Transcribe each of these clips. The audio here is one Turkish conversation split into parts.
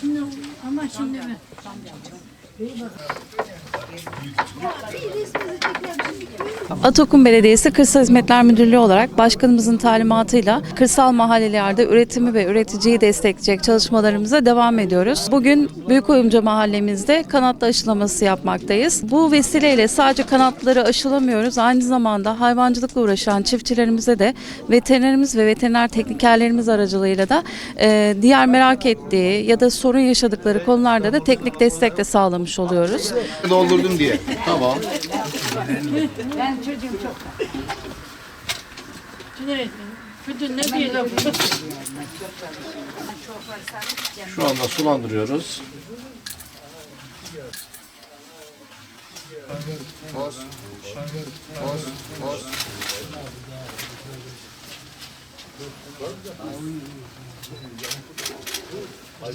Şimdi ama şimdi mi? Atakum Belediyesi Kırsal Hizmetler Müdürlüğü olarak başkanımızın talimatıyla kırsal mahallelerde üretimi ve üreticiyi destekleyecek çalışmalarımıza devam ediyoruz. Bugün Büyükuyumcu mahallemizde kanatlı aşılaması yapmaktayız. Bu vesileyle sadece kanatları aşılamıyoruz. Aynı zamanda hayvancılıkla uğraşan çiftçilerimize de veterinerimiz ve veteriner teknikerlerimiz aracılığıyla da e, diğer merak ettiği ya da sorun yaşadıkları konularda da teknik destek de sağlamış oluyoruz. Doldurdum diye. Tamam. Ben çocuğum çok. Şu anda sulandırıyoruz. Toz. Toz. Toz. Ya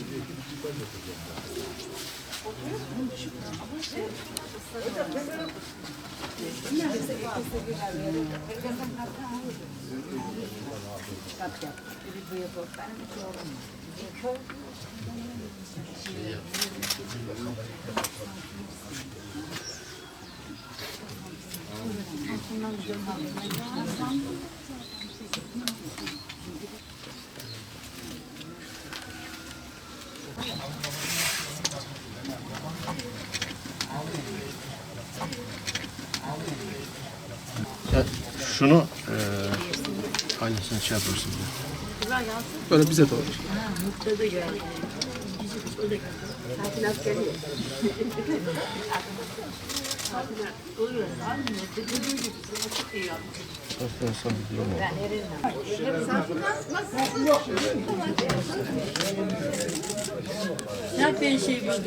şunu eee hangisini şey yapıyorsun? Böyle bize doğru. Ben şey biliyorum.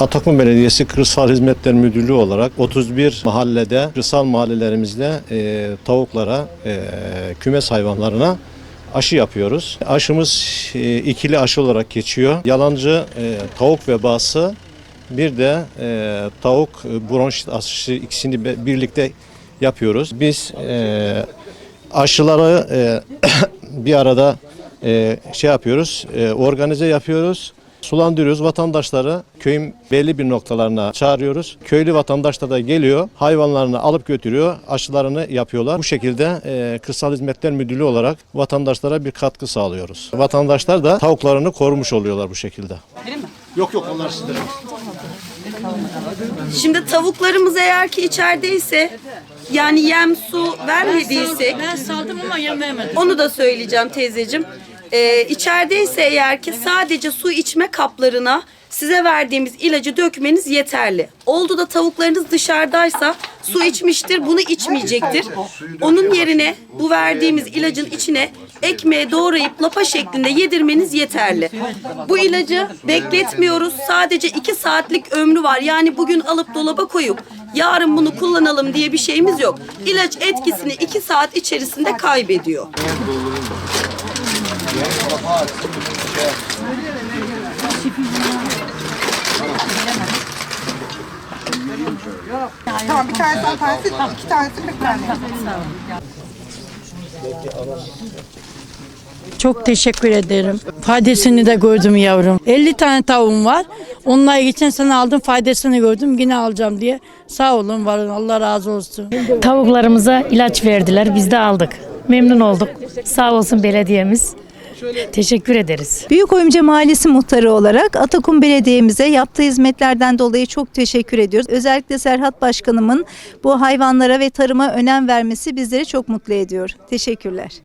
Atakum Belediyesi Kırsal Hizmetler Müdürlüğü olarak 31 mahallede, kırsal mahallelerimizde e, tavuklara, e, kümes hayvanlarına aşı yapıyoruz. Aşımız e, ikili aşı olarak geçiyor. Yalancı e, tavuk vebası bir de e, tavuk e, bronşit aşısı ikisini birlikte yapıyoruz. Biz e, aşıları e, bir arada e, şey yapıyoruz, e, organize yapıyoruz. Sulandırıyoruz vatandaşları köyün belli bir noktalarına çağırıyoruz. Köylü vatandaşlar da geliyor hayvanlarını alıp götürüyor aşılarını yapıyorlar. Bu şekilde e, Kırsal Hizmetler Müdürlüğü olarak vatandaşlara bir katkı sağlıyoruz. Vatandaşlar da tavuklarını korumuş oluyorlar bu şekilde. Yok yok onlar sizlere. Şimdi tavuklarımız eğer ki içerideyse yani yem su vermediysek Ben saldım ama yemeyemedim. onu da söyleyeceğim teyzeciğim. Ee, içerideyse eğer ki sadece su içme kaplarına size verdiğimiz ilacı dökmeniz yeterli. Oldu da tavuklarınız dışarıdaysa su içmiştir bunu içmeyecektir. Onun yerine bu verdiğimiz ilacın içine ekmeğe doğrayıp lapa şeklinde yedirmeniz yeterli. Bu ilacı bekletmiyoruz. Sadece iki saatlik ömrü var. Yani bugün alıp dolaba koyup yarın bunu kullanalım diye bir şeyimiz yok. İlaç etkisini iki saat içerisinde kaybediyor. Tamam bir tanesi 10 tanesi, iki tanesi 40 tane. Çok teşekkür ederim. Faydasını da gördüm yavrum. 50 tane tavuğum var. Onları geçen sene aldım faydasını gördüm. Yine alacağım diye. Sağ olun varın Allah razı olsun. Tavuklarımıza ilaç verdiler. Biz de aldık. Memnun olduk. Sağ olsun belediyemiz. Teşekkür ederiz. Büyükuyumcu Mahallesi Muhtarı olarak Atakum Belediye'mize yaptığı hizmetlerden dolayı çok teşekkür ediyoruz. Özellikle Serhat Başkanımın bu hayvanlara ve tarıma önem vermesi bizleri çok mutlu ediyor. Teşekkürler.